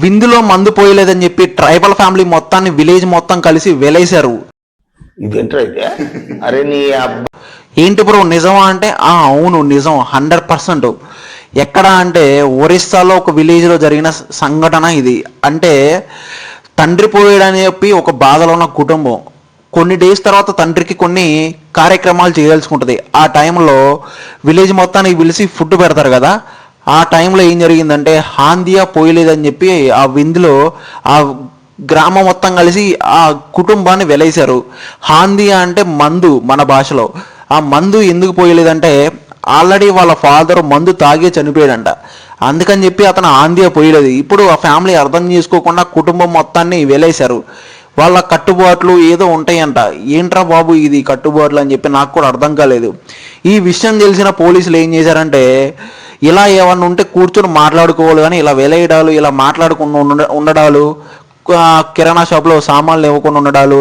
విందులో మందు పోయలేదని చెప్పి ట్రైబల్ ఫ్యామిలీ మొత్తాన్ని విలేజ్ మొత్తం కలిసి వెలేశారు. అరే నీ ఏంటి బ్రో నిజమా అంటే ఆ అవును నిజం హండ్రెడ్ పర్సెంట్. ఎక్కడ అంటే ఒరిస్సాలో ఒక విలేజ్లో జరిగిన సంఘటన ఇది. అంటే తండ్రి పోయాడని చెప్పి ఒక బాధలో ఉన్న కుటుంబం. కొన్ని డేస్ తర్వాత తండ్రికి కొన్ని కార్యక్రమాలు చేయాల్సి ఉంటుంది. ఆ టైంలో విలేజ్ మొత్తానికి పిలిచి ఫుడ్ పెడతారు కదా ఆ టైంలో ఏం జరిగిందంటే హాందియా పోయలేదని చెప్పి ఆ విందులో ఆ గ్రామం మొత్తం కలిసి ఆ కుటుంబాన్ని వెలేశారు. హాందియా అంటే మందు మన భాషలో. ఆ మందు ఎందుకు పోయలేదంటే ఆల్రెడీ వాళ్ళ ఫాదర్ మందు తాగే చనిపోయాడంట. అందుకని చెప్పి అతను ఆందియా పోయలేదు. ఇప్పుడు ఆ ఫ్యామిలీ అర్థం చేసుకోకుండా కుటుంబం మొత్తాన్ని వెలేశారు. వాళ్ళ కట్టుబాట్లు ఏదో ఉంటాయంట. ఏంట్రా బాబు ఇది కట్టుబాట్లు? అని చెప్పి నాకు కూడా అర్థం కాలేదు. ఈ విషయం తెలిసిన పోలీసులు ఏం చేశారంటే ఇలా ఏమన్నా ఉంటే కూర్చొని మాట్లాడుకోవాలి కానీ ఇలా వెలేయడాలు ఇలా మాట్లాడకుండా ఉండ ఉండడాలు కిరాణా షాప్లో సామాన్లు ఇవ్వకుండా ఉండడాలు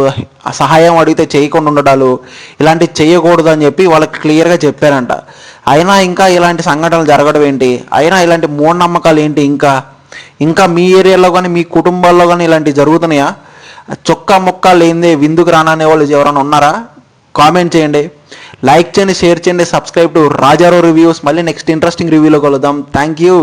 సహాయం అడిగితే చేయకుండా ఉండడాలు ఇలాంటివి చేయకూడదు అని చెప్పి వాళ్ళకి క్లియర్గా చెప్పారంట. అయినా ఇంకా ఇలాంటి సంఘటనలు జరగడం ఏంటి? అయినా ఇలాంటి మూఢనమ్మకాలు ఏంటి ఇంకా? ఇంకా మీ ఏరియాలో కానీ మీ కుటుంబాల్లో కానీ ఇలాంటివి జరుగుతున్నాయా? చొక్కా మొక్క లేనిదే విందుకు రాననే వాళ్ళు ఎవరైనా ఉన్నారా? కామెంట్ చేయండి. లైక్ చేయండి షేర్ చేయండి సబ్స్క్రైబ్ టు రాజారో రివ్యూస్. మళ్ళీ నెక్స్ట్ ఇంట్రెస్టింగ్ రివ్యూలో కలుద్దాం. Thank you